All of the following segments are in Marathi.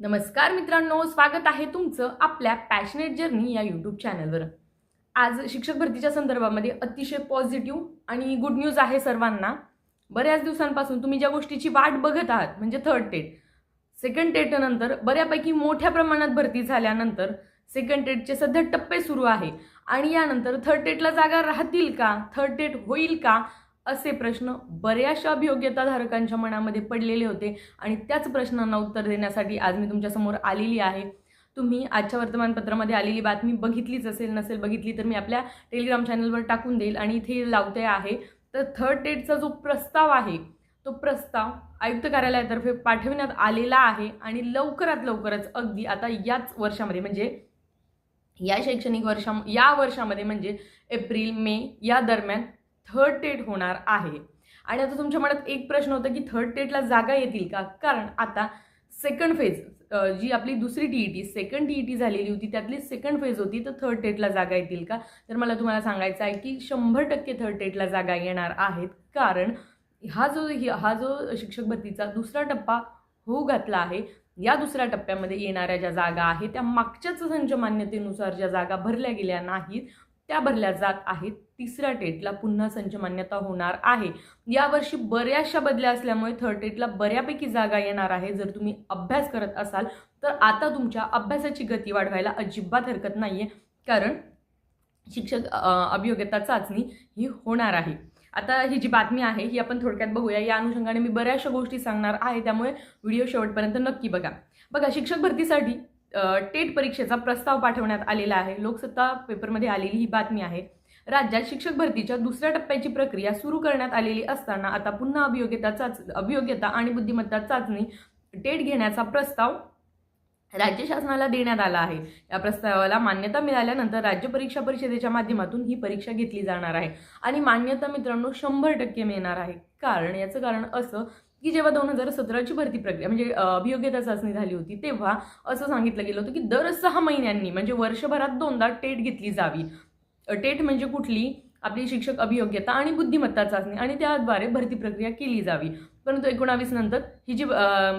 नमस्कार मित्रांनो स्वागत आहे तुमचं आपल्या पॅशनेट जर्नी या यूट्यूब चॅनलवर आज शिक्षक भरतीच्या संदर्भामध्ये अतिशय पॉझिटिव्ह आणि गुड न्यूज आहे सर्वांना. बऱ्याच दिवसांपासून तुम्ही ज्या गोष्टीची वाट बघत आहात म्हणजे थर्ड टेट सेकंड टेटनंतर बऱ्यापैकी मोठ्या प्रमाणात भरती झाल्यानंतर सेकंड टेटचे सध्या टप्पे सुरू आहे. आणि यानंतर थर्ड टेटला जागा राहतील का? थर्ड टेट होईल का? असे प्रश्न बऱ्याचशा अभियोग्यताधारकांच्या मनामध्ये पडलेले होते. आणि त्याच प्रश्नांना उत्तर देण्यासाठी आज मी तुमच्यासमोर आलेली आहे. तुम्ही आजच्या वर्तमानपत्रामध्ये आलेली बातमी बघितलीच असेल नसेल बघितली तर मी आपल्या टेलिग्राम चॅनलवर टाकून देईल आणि इथे लावते आहे. तर थर्ड डेटचा जो प्रस्ताव आहे तो प्रस्ताव आयुक्त कार्यालयातर्फे पाठवण्यात आलेला आहे आणि लवकरात लवकरच अगदी आता याच वर्षामध्ये म्हणजे या शैक्षणिक वर्षा या वर्षामध्ये म्हणजे एप्रिल मे या दरम्यान थर्ड टेट होणार आहे. आणि आता तुमच्या मनात एक प्रश्न होता की थर्ड टेटला जागा येतील का? कारण आता सेकंड फेज जी आपली दुसरी T E T second T E T झालेली होती त्यातली सेकंड फेज होती तर थर्ड टेटला जागा येतील का? तर मला तुम्हाला सांगायचं आहे की शंभर टक्के थर्ड टेटला जागा येणार आहेत. कारण हा जो हा जो शिक्षक भरतीचा दुसरा टप्पा होऊ घातला आहे या दुसऱ्या टप्प्यामध्ये येणाऱ्या ज्या जागा आहेत त्या मागच्याच संच मान्यतेनुसार ज्या जागा भरल्या गेल्या नाहीत त्या भरल्या जात आहेत. तिसऱ्या टेटला पुन्हा संच मान्यता होणार आहे. यावर्षी बऱ्याचशा बदल्या असल्यामुळे थर्ड टेटला बऱ्यापैकी जागा येणार आहे. जर तुम्ही अभ्यास करत असाल तर आता तुमच्या अभ्यासाची गती वाढवायला अजिबात हरकत नाही आहे कारण शिक्षक अभियोग्यता चाचणी ही होणार आहे. आता ही जी बातमी आहे ही आपण थोडक्यात बघूया. या अनुषंगाने मी बऱ्याचशा गोष्टी सांगणार आहे. त्यामुळे व्हिडिओ शेवटपर्यंत नक्की बघा. बघा शिक्षक भरतीसाठी टेट परीक्षेचा प्रस्ताव पाठवण्यात आलेला आहे. लोकसत्ता पेपरमध्ये आलेली ही बातमी आहे. राज्यात शिक्षक भरतीच्या दुसऱ्या टप्प्याची प्रक्रिया सुरू करण्यात आलेली असताना आता पुन्हा अभियोग्यता चाच अभियोग्यता आणि बुद्धिमत्ता चाचणी टेट घेण्याचा प्रस्ताव राज्य शासनाला देण्यात आला आहे. या प्रस्तावाला मान्यता मिळाल्यानंतर राज्य परीक्षा परिषदेच्या माध्यमातून ही परीक्षा घेतली जाणार आहे. आणि मान्यता मित्रांनो शंभर टक्के मिळणार आहे. कारण याचं कारण असं की जेव्हा दोन हजार सतराची भरती प्रक्रिया म्हणजे अभियोग्यता चाचणी झाली होती तेव्हा असं सांगितलं गेलं होतं की दर सहा महिन्यांनी म्हणजे वर्षभरात दोनदा टेट घेतली जावी. टेट म्हणजे कुठली? आपली शिक्षक अभियोग्यता आणि बुद्धिमत्ता चाचणी आणि त्याद्वारे भरती प्रक्रिया केली जावी. परंतु एकोणावीस नंतर ही जी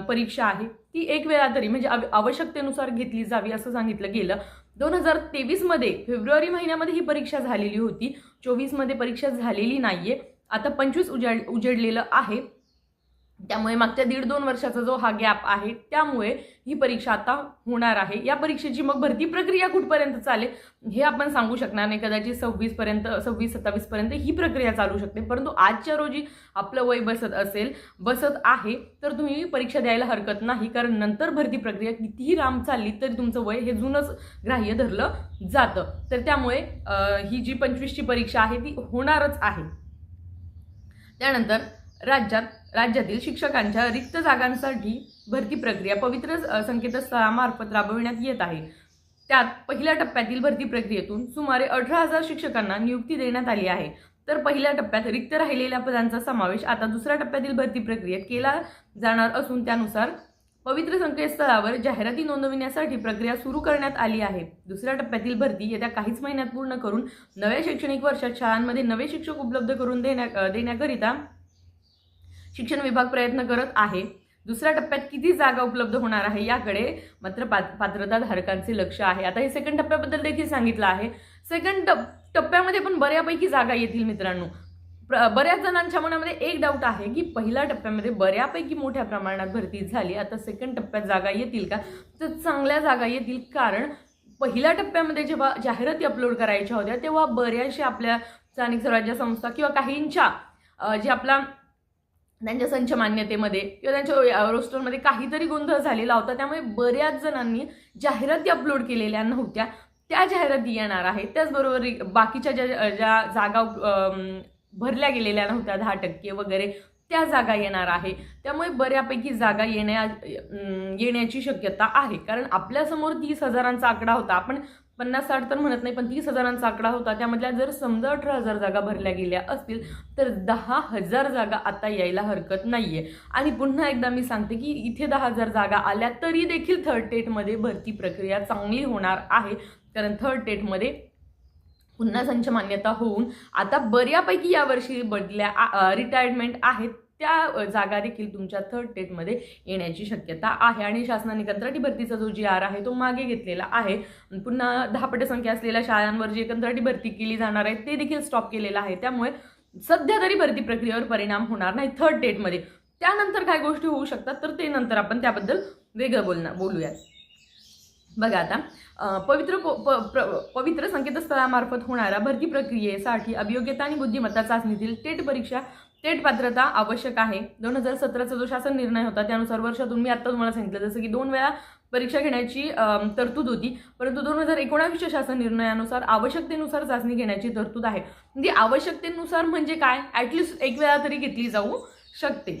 परीक्षा आहे ती एक वेळा तरी म्हणजे आवश्यकतेनुसार घेतली जावी असं सांगितलं गेलं. दोन हजार तेवीसमध्ये फेब्रुवारी महिन्यामध्ये ही परीक्षा झालेली होती. चोवीसमध्ये परीक्षा झालेली नाही आहे आता पंचवीस उजाड उजेडलेलं आहे. त्यामुळे मागच्या दीड दोन वर्षाचा जो हा गॅप आहे त्यामुळे ही परीक्षा आता होणार आहे. या परीक्षेची मग भरती प्रक्रिया कुठपर्यंत चालेल हे आपण सांगू शकणार नाही. कदाचित सव्वीसपर्यंत सव्वीस सत्तावीसपर्यंत ही प्रक्रिया चालू शकते. परंतु आजच्या रोजी आपलं वय बसत असेल बसत आहे तर तुम्ही परीक्षा द्यायला हरकत नाही. कारण नंतर भरती प्रक्रिया कितीही राम चालली तरी तुमचं वय हे जुनंच ग्राह्य धरलं जातं. तर त्यामुळे ही जी पंचवीसची परीक्षा आहे ती होणारच आहे. त्यानंतर राज्यात राज्यातील शिक्षकांच्या रिक्त जागांसाठी भरती प्रक्रिया पवित्र संकेतस्थळामार्फत राबविण्यात येत आहे. त्यात पहिल्या टप्प्यातील भरती प्रक्रियेतून सुमारे अठरा हजार शिक्षकांना नियुक्ती देण्यात आली आहे. तर पहिल्या टप्प्यात रिक्त राहिलेल्या पदांचा समावेश आता दुसऱ्या टप्प्यातील भरती प्रक्रियेत केला जाणार असून त्यानुसार पवित्र संकेतस्थळावर जाहिराती नोंदविण्यासाठी प्रक्रिया सुरू करण्यात आली आहे. दुसऱ्या टप्प्यातील भरती येत्या काहीच महिन्यात पूर्ण करून नव्या शैक्षणिक वर्षात शाळांमध्ये नवे शिक्षक उपलब्ध करून देण्या देण्याकरिता शिक्षण विभाग प्रयत्न करत आहे. दुसऱ्या टप्प्यात किती जागा उपलब्ध होणार आहे याकडे मात्र पात्रता धारकांचे लक्ष आहे. आता हे सेकंड टप्प्याबद्दल देखील सांगितलं आहे. सेकंड टप्प्यामध्ये पण बऱ्यापैकी जागा येतील मित्रांनो. बऱ्याच जणांच्या मनामध्ये एक डाऊट आहे की पहिल्या टप्प्यामध्ये बऱ्यापैकी मोठ्या प्रमाणात भरती झाली. आता सेकंड टप्प्यात जागा येतील का? तर चांगल्या जागा येतील कारण पहिल्या टप्प्यामध्ये जेव्हा जाहिराती अपलोड करायच्या होत्या तेव्हा बऱ्याचशा आपल्या स्थानिक स्वराज्य संस्था किंवा काहींच्या जे आपला त्यांच्या संच मान्यतेमध्ये किंवा त्यांच्या रोस्टरमध्ये काहीतरी गोंधळ झालेला होता. त्यामुळे बऱ्याच जणांनी जाहिराती अपलोड केलेल्या नव्हत्या. त्या जाहिराती येणार आहेत. त्याचबरोबर बाकीच्या ज्या ज्या जागा भरल्या गेलेल्या नव्हत्या दहा टक्के वगैरे त्या जागा येणार आहे. त्यामुळे बऱ्यापैकी जागा येण्या येण्याची शक्यता आहे. कारण आपल्यासमोर तीस हजारांचा आकडा होता. आपण पन्नास साठ तर म्हणत नाही पण तीस हजारांचा आकडा होता. त्यामधल्या जर समजा अठरा हजार जागा भरल्या गेल्या असतील तर दहा हजार जागा आता यायला हरकत नाही आहे आणि पुन्हा एकदा मी सांगते की इथे दहा हजार जागा आल्या तरी देखील थर्ड टेटमध्ये भरती प्रक्रिया चांगली होणार आहे. कारण थर्ड टेटमध्ये पुन्हा संच मान्यता होऊन आता बऱ्यापैकी यावर्षी बदल्या रिटायरमेंट आहेत. त्या जागा देखील तुमच्या थर्ड टेटमध्ये येण्याची शक्यता आहे. आणि शासनाने कंत्राटी भरतीचा जो जी आर आहे तो मागे घेतलेला आहे. पुन्हा दहा पटसंख्या असलेल्या शाळांवर जी कंत्राटी भरती केली जाणार आहे ते देखील स्टॉप केलेलं आहे. त्यामुळे सध्या तरी भरती प्रक्रियेवर परिणाम होणार नाही थर्ड डेटमध्ये त्यानंतर काय गोष्टी होऊ शकतात तर ते नंतर आपण त्याबद्दल वेगळं बोलणार बोलूयात. बघा आता पवित्र को प- प्र- पवित्र संकेतस्थळामार्फत होणाऱ्या भरती प्रक्रियेसाठी अभियोग्यता आणि बुद्धिमत्ता चाचणीतील टेट परीक्षा थेट पात्रता आवश्यक आहे. दोन हजार सतराचा जो शासन निर्णय होता त्यानुसार वर्षातून मी आत्ता तुम्हाला सांगितलं जसं की दोन वेळा परीक्षा घेण्याची तरतूद होती. परंतु दोन हजार एकोणावीसच्या शासन निर्णयानुसार आवश्यकतेनुसार चाचणी घेण्याची तरतूद आहे. म्हणजे आवश्यकतेनुसार म्हणजे काय? ॲटलिस्ट एक वेळा तरी घेतली जाऊ शकते.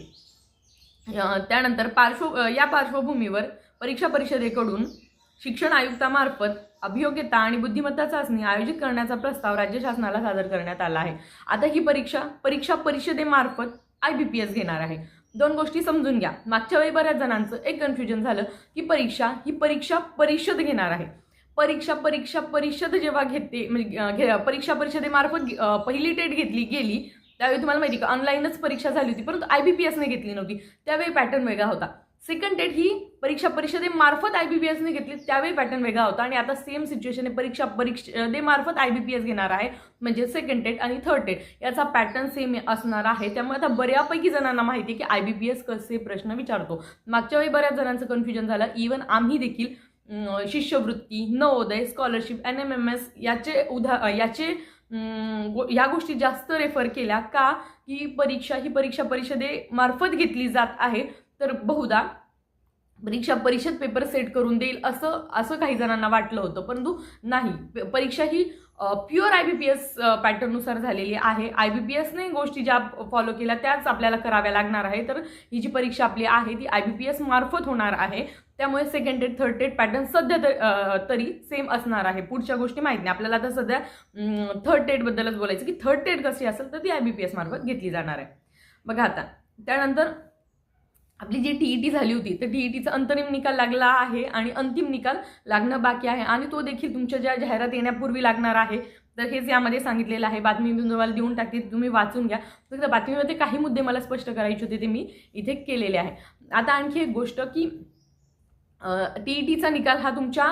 त्यानंतर पार्श्व या पार्श्वभूमीवर परीक्षा परिषदेकडून शिक्षण आयुक्तामार्फत अभियोग्यता आणि बुद्धिमत्ता चाचणी आयोजित करण्याचा प्रस्ताव राज्य शासनाला सादर करण्यात आला आहे. आता ही परीक्षा परीक्षा परिषदेमार्फत आय बी पी एस घेणार आहे. दोन गोष्टी समजून घ्या. मागच्या वेळी बऱ्याच जणांचं एक कन्फ्युजन झालं की परीक्षा ही परीक्षा परिषद घेणार आहे. परीक्षा परीक्षा परिषद जेव्हा घेते म्हणजे परीक्षा परिषदेमार्फत पहिली टेट घेतली गेली त्यावेळी तुम्हाला माहिती का ऑनलाईनच परीक्षा झाली होती परंतु आय बी पी एसने घेतली नव्हती. त्यावेळी पॅटर्न वेगळा होता. सेकंड डेट ही परीक्षा परिषदेमार्फत आय बी पी एसने घेतली. त्यावेळी पॅटर्न वेगळा होता आणि आता सेम सिच्युएशन आहे. परीक्षा परिषदेमार्फत आय बी पी एस घेणार आहे. म्हणजे सेकंड डेट आणि थर्ड डेट याचा पॅटर्न सेम असणार आहे. त्यामुळे आता बऱ्यापैकी जणांना माहिती आहे की आय बी पी एस कसे प्रश्न विचारतो. मागच्या वेळी बऱ्याच जणांचं कन्फ्युजन झालं. इवन आम्ही देखील शिष्यवृत्ती Navodaya scholarship N M M S याचे उदा याचे गो- या गोष्टी जास्त रेफर केल्या का? की परीक्षा ही परीक्षा परिषदेमार्फत घेतली जात आहे. तर बहुधा परीक्षा परिषद पेपर सेट करून देईल असं असं काही जणांना वाटलं होतं. परंतु नाही. परीक्षा ही pure I B P S पॅटर्ननुसार झालेली आहे. आय बी पी एसने गोष्टी ज्या फॉलो केल्या त्याच आपल्याला कराव्या लागणार आहे. तर ही जी परीक्षा आपली आहे ती आय बी पी एस मार्फत होणार आहे. त्यामुळे second add third TET pattern सध्या तर- तरी सेम असणार आहे. पुढच्या गोष्टी माहीत नाही. आपल्याला आता सध्या थर्ड टेटबद्दलच बोलायचं की थर्ड टेट कशी असेल तर ती आय बी पी एस मार्फत घेतली जाणार आहे. बघा आता त्यानंतर आपली जी टी ई टी झाली होती तर टी ई टीचा अंतरिम निकाल लागला आहे आणि अंतिम निकाल लागणं बाकी आहे आणि तो देखील तुमच्या ज्या जाहिरात येण्यापूर्वी लागणार आहे तर हेच यामध्ये सांगितलेलं आहे. बातमी मी तुम्हाला देऊन टाकते तुम्ही वाचून घ्या. फक्त बातमीमध्ये काही मुद्दे मला स्पष्ट करायचे होते ते मी इथे केलेले आहे. आता आणखी एक गोष्ट की टी ई टीचा निकाल हा तुमच्या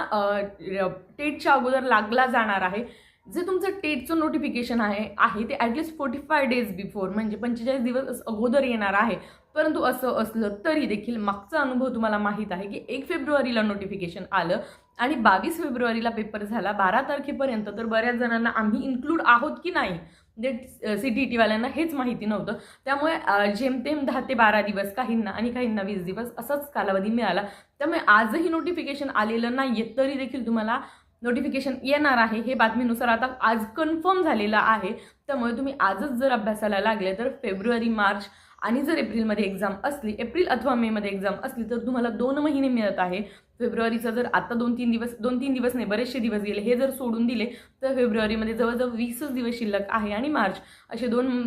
टेटच्या अगोदर लागला जाणार आहे. जे तुमचं टेटचं नोटिफिकेशन आहे आहे ते at least forty five days before म्हणजे पंचेचाळीस दिवस अगोदर येणार आहे. परंतु असं असलं तरी देखील मागचा अनुभव तुम्हाला माहीत आहे की एक फेब्रुवारीला नोटिफिकेशन आलं आणि बावीस फेब्रुवारीला पेपर झाला. बारा तारखेपर्यंत तर बऱ्याच जणांना आम्ही इन्क्लूड आहोत की नाही? म्हणजे सी टी टीवाल्यांना हेच माहिती नव्हतं. त्यामुळे जेमतेम दहा ते बारा दिवस काहींना आणि काहींना वीस दिवस असाच कालावधी मिळाला. त्यामुळे आजही नोटिफिकेशन आलेलं नाही आहे तरी देखील तुम्हाला नोटिफिकेशन येणार आहे. हे बातमीनुसार आता आज कन्फर्म झालेलं आहे. त्यामुळे तुम्ही आजच जर अभ्यासाला लागले तर फेब्रुवारी मार्च आणि जर एप्रिलमध्ये एक्झाम असली एप्रिल अथवा मेमध्ये एक्झाम असली तर तुम्हाला दोन महिने मिळत आहे. फेब्रुवारीचा जर आता दोन तीन दिवस दोन तीन दिवस नाही बरेचसे दिवस गेले हे जर सोडून दिले तर फेब्रुवारीमध्ये जवळजवळ वीसच दिवस शिल्लक आहे आणि मार्च असे दोन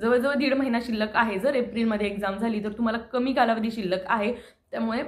जवळजवळ दीड महिना शिल्लक आहे. जर एप्रिलमध्ये एक्झाम झाली तर तुम्हाला कमी कालावधी शिल्लक आहे. त्यामुळे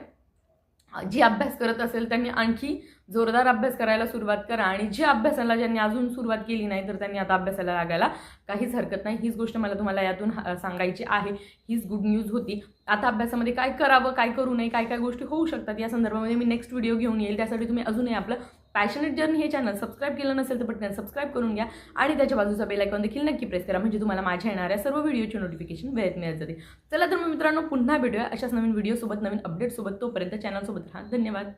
जी अभ्यास करत असेल त्यांनी आणखी जोरदार अभ्यास करायला सुरुवात करा आणि जे अभ्यासाला ज्यांनी अजून सुरुवात केली नाही तर त्यांनी आता अभ्यासाला लागायला काहीच हरकत नाही. हीच गोष्ट मला तुम्हाला यातून सांगायची आहे. हीच गुड न्यूज होती. आता अभ्यासामध्ये काय करावं काय करू नये काय काय गोष्टी होऊ शकतात या संदर्भामध्ये मी नेक्स्ट व्हिडिओ घेऊन येईल. त्यासाठी तुम्ही अजूनही आपलं पॅशनेट जर्नी हे चॅनल सबस्क्राईब केलं नसेल तर पटकन सबस्क्राईब करून घ्या. आणि त्याच्या बाजूचा बेल आयकॉन देखील नक्की प्रेस करा. म्हणजे तुम्हाला माझ्या येणाऱ्या सर्व व्हिडिओची नोटिफिकेशन वेळेत मिळत जाते चला तर मग मित्रांनो पुन्हा भेटूया अशाच नवीन व्हिडिओसोबत नवीन अपडेटसोबत तोपर्यंत चॅनलसोबत राहा. धन्यवाद.